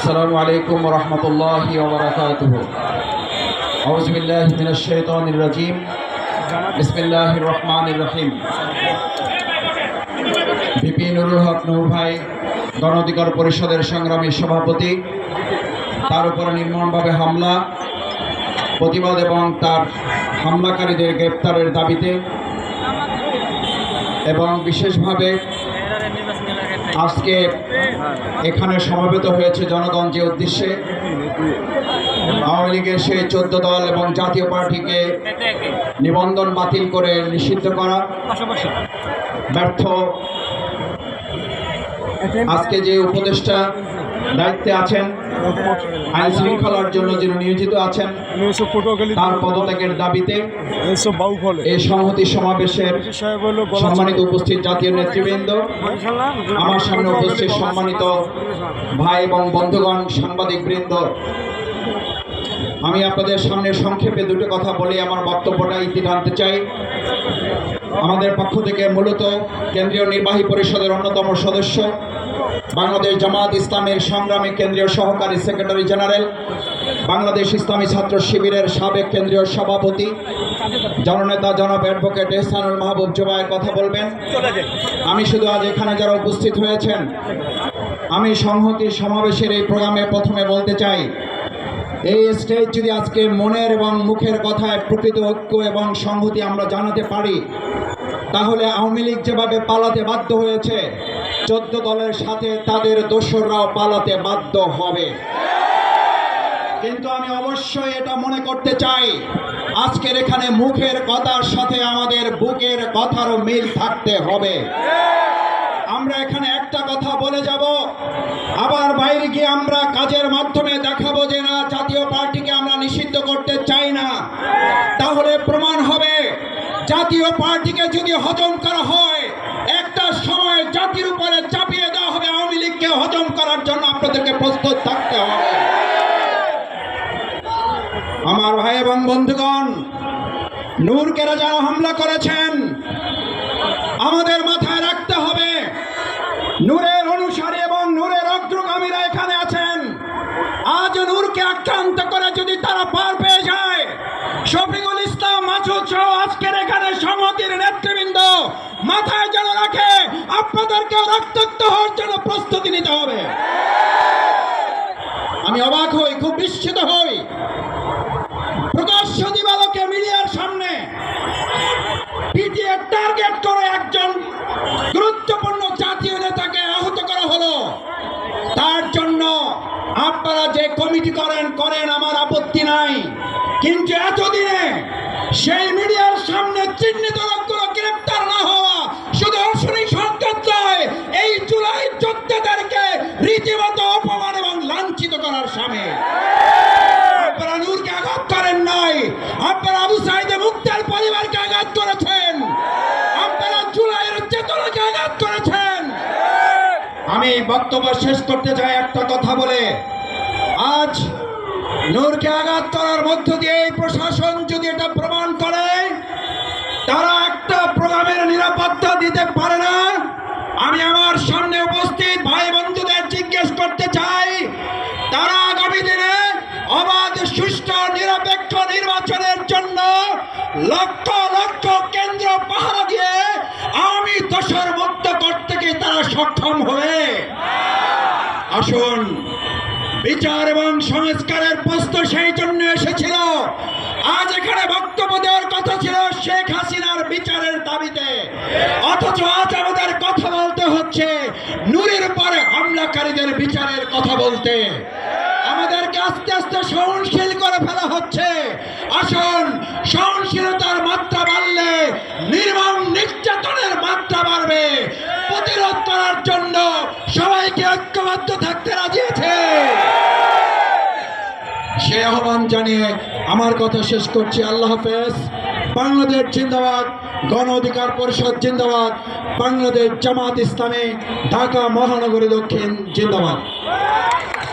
السلام عليكم ورحمة الله وبركاته أعوذ بالله من الشيطان الرجيم بسم الله الرحمن الرحيم BP Nurul হক নূর ভাই গণ অধিকার পরিষদের সংগ্রামী সভাপতি তার উপরে নির্মমভাবে হামলা প্রতিবাদ এবং তার হামলাকারীদের গ্রেপ্তারের দাবিতে এবং বিশেষভাবে আজকে এখানে সমবেত হয়েছে জনগণ যে উদ্দেশ্যে আওয়ামী লীগের সেই চোদ্দ দল এবং জাতীয় পার্টিকে নিবন্ধন বাতিল করে নিষিদ্ধ করা, ব্যর্থ। আজকে যে উপদেষ্টা দায়িত্বে আছেন। আইন শৃঙ্খলার জন্য যিনি নিয়োজিত আছেন, তার পদত্যাগের দাবিতে এই সংহতি সমাবেশের সম্মানিত উপস্থিত জাতীয় নেতৃবৃন্দ, আমার সামনে উপস্থিত সম্মানিত ভাই এবং বন্ধুগণ সাংবাদিক বৃন্দ আমি আপনাদের সামনে সংক্ষেপে দুটো কথা বলে আমার বক্তব্যটা ইতি টানতে চাই। আমাদের পক্ষ থেকে মূলত কেন্দ্রীয় নির্বাহী পরিষদের অন্যতম সদস্য বাংলাদেশ জামাত ইসলামের সংগ্রামী কেন্দ্রীয় সহকারী সেক্রেটারি জেনারেল, বাংলাদেশ ইসলামী ছাত্র শিবিরের সাবেক কেন্দ্রীয় সভাপতি, জননেতা জনাব অ্যাডভোকেট এহসানুল মাহবুব জুবায়ের কথা বলবেন। আমি শুধু আজ এখানে যারা উপস্থিত হয়েছেন, আমি সংহতি সমাবেশের এই প্রোগ্রামে প্রথমে বলতে চাই, এই স্টেজ যদি আজকে মনের এবং মুখের কথায় প্রকৃত ঐক্য এবং সংহতি আমরা জানাতে পারি, তাহলে আওয়ামী লীগ যেভাবে পালাতে বাধ্য হয়েছে চোদ্দ দলের সাথে তাদের দোসররাও পালাতে বাধ্য হবে। কিন্তু আমি অবশ্যই এটা মনে করতে চাই, আজকের এখানে মুখের কথার সাথে আমাদের বুকের কথারও মিল থাকতে হবে। আমরা এখানে একটা কথা বলে যাব, আবার বাইরে গিয়ে আমরা কাজের মাধ্যমে দেখাবো যে না, জাতীয় পার্টিকে আমরা নিষিদ্ধ করতে চাই না। তাহলে প্রমাণ হবে, জাতীয় পার্টিকে যদি হজম করা হয় জাতির উপরে চাপিয়ে দেওয়া হবে আওয়ামী লীগকে হজম করার জন্য আপনাদেরকে প্রস্তুত থাকতে হবে। আমার ভাই এবং বন্ধুগণ নূরকেরা যারা হামলা করেছেন। আমাদের মাথায় রাখতে হবে, নূরের অনুসারী এবং নূরের অগ্রগামীরা এখানে আছেন। আজ নূরকে আক্রান্ত করে যদি তারা পার পেয়ে যায়, শফিকুল ইসলাম মাসুদ সহ আজকের এখানে সংহতির নেতৃবৃন্দ মাথায় যেন রাখে আপনাদেরকে রক্তাক্ত হওয়ার জন্য প্রস্তুতি নিতে হবে। আমি অবাক হই, খুব বিস্মিত হই। প্রকাশ্য দিবালোকে মিডিয়ার সামনে পিটিএ টার্গেট করে একজন গুরুত্বপূর্ণ জাতীয় নেতাকে আহত করা হলো। তার জন্য আপনারা যে কমিটি করেন করেন আমার আপত্তি নাই। কিন্তু এতদিনে সেই মিডিয়ার সামনে চিহ্নিত আপনারা আঘাত করেন নাই। আপনারা আবু সাইদে মুক্তার পরিবারকে আঘাত করেছেন। আপনারা জুলাইয়ের আঘাত করেছেন। আমি বক্তব্য শেষ করতে চাই একটা কথা বলে। আজ নূরকে আঘাত করার মধ্য দিয়ে এই প্রশাসন যদি এটা জন্য লক্ষ লক্ষ কেন্দ্র পাহারা দিয়ে আওয়ামী দোষর মুক্ত করতে কি তারা সক্ষম হবে। আসুন, বিচার এবং সংস্কারের প্রশ্ন সেই জন্য এসেছিল। আজ এখানে বক্তব্য দেওয়ার কথা ছিল শেখ হাসিনার বিচারের দাবিতে। অথচ আজ আমাদের কথা বলতে হচ্ছে নূরের পরে হামলাকারীদের বিচারের কথা বলতে। আমাদেরকে আস্তে আস্তে সহনশীল করে ফেলা হচ্ছে। আসুন আহ্বান জানিয়ে আমার কথা শেষ করছি। আল্লাহ হাফেজ। বাংলাদেশ জিন্দাবাদ, গণ অধিকার পরিষদ জিন্দাবাদ, বাংলাদেশ জামাত ইসলামী, ঢাকা মহানগরী দক্ষিণ জিন্দাবাদ।